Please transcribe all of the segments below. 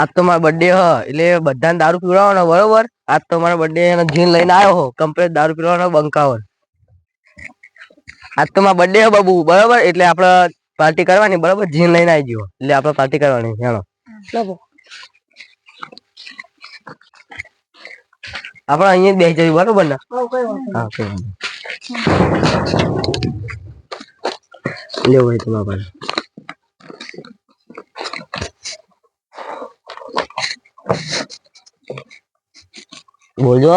આજ તો મારો બર્થડે હ એટલે બધાને દારૂ પીવડાવવાનો બરોબર? આજ તો મારો બર્થડે એનો જીન લઈને આવ્યો હો કમ્પ્લીટ દારૂ પીવડાવવાનો બંકાવર. આજ તો મારો બર્થડે હે બાબુ બરોબર? એટલે આપણે પાર્ટી કરવાની બરોબર? જીન લઈને આવી ગયો એટલે આપણે પાર્ટી કરવાની જાણો આપણે અહીંયા જ બેસી જઈએ બરોબર ને? હા કઈ વાંધો નહીં. લેવું હોય તો બોલજો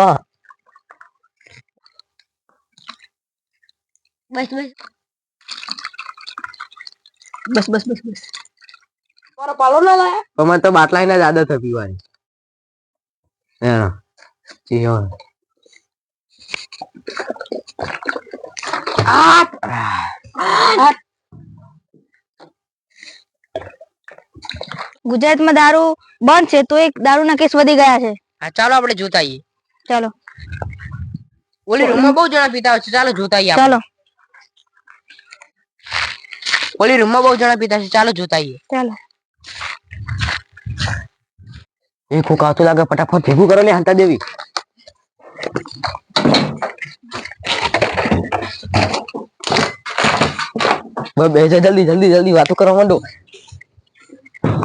બસ બસ. બસ બસ બસ બસ. મારો પાલો ના લાયા? અમારે તો બાટલા ના આદત હતી પીવાની. હા જી હા ગુજરાતમાં દારૂ બંધ છે તો એક દારૂના કેસ વધી ગયા છે. હા ચાલો આપણે જોતા આવીએ ચાલો. ઓલી રૂમમાં બહુ જણા પીતા હોય છે. ચાલો જોતા આવીએ ચાલો. ઓલી રૂમમાં બહુ જણા પીતા છે. ચાલો જોતા આવીએ. ચાલો. એ કોક આવતું લાગે ફટાફટ ભેગું કરો ને હંતા દેવી. બસ બેસે જલ્દી જલ્દી જલ્દી વાતો કરવા માંડો.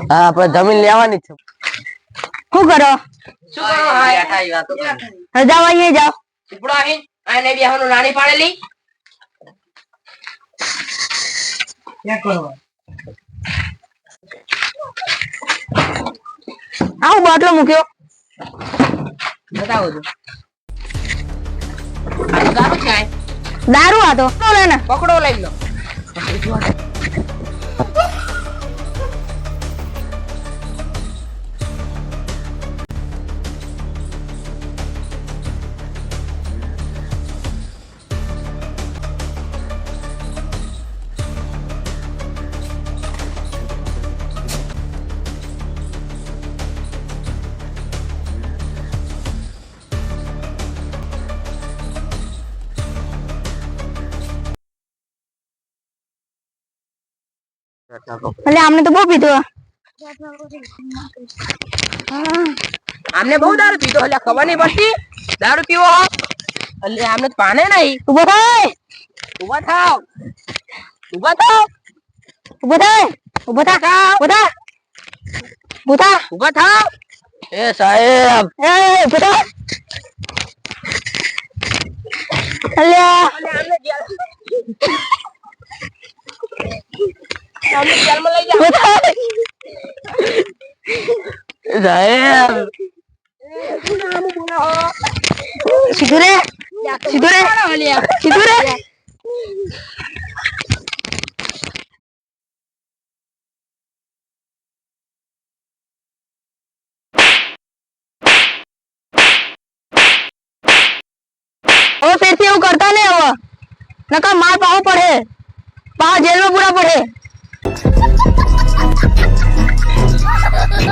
હા આપણે જમીન લેવાની છે. શું કરો? શું કરો? હા રજાઓ અહીંયા જાઓ. ઉપડો અહીં આને બેહવાનું નાની પાડેલી. આવું બાટલો મૂક્યો. બતાવો છો દારૂ આ. દારૂ આ તો. પકડો લઈ લો. એટલે આમને તો બહુ પીધું. આમને બહુ દારૂ પીધો. એટલે ખબર નહીં પડતી. દારૂ પીવો એટલે આમને તો પાને નહીં. ઊભો થાય. ઊભો થાવ. ઊભો થાવ. ઊભો થાય. ઊભો થા. ઊભો થા. ઊભો થા. ઊભો થાવ. એ સાહેબ. એ ઊભો થા. અલ્યા. આમને જેલ- આમને જેલમાં લઈ જાઓ ઊભો થા સાહેબ સીધું રે સીધું રે સીધું રે હવે ફેરથી એવું કરતા નહીં હવે નકર માર પાવો પડે પાવ જેલમાં પૂરા પડે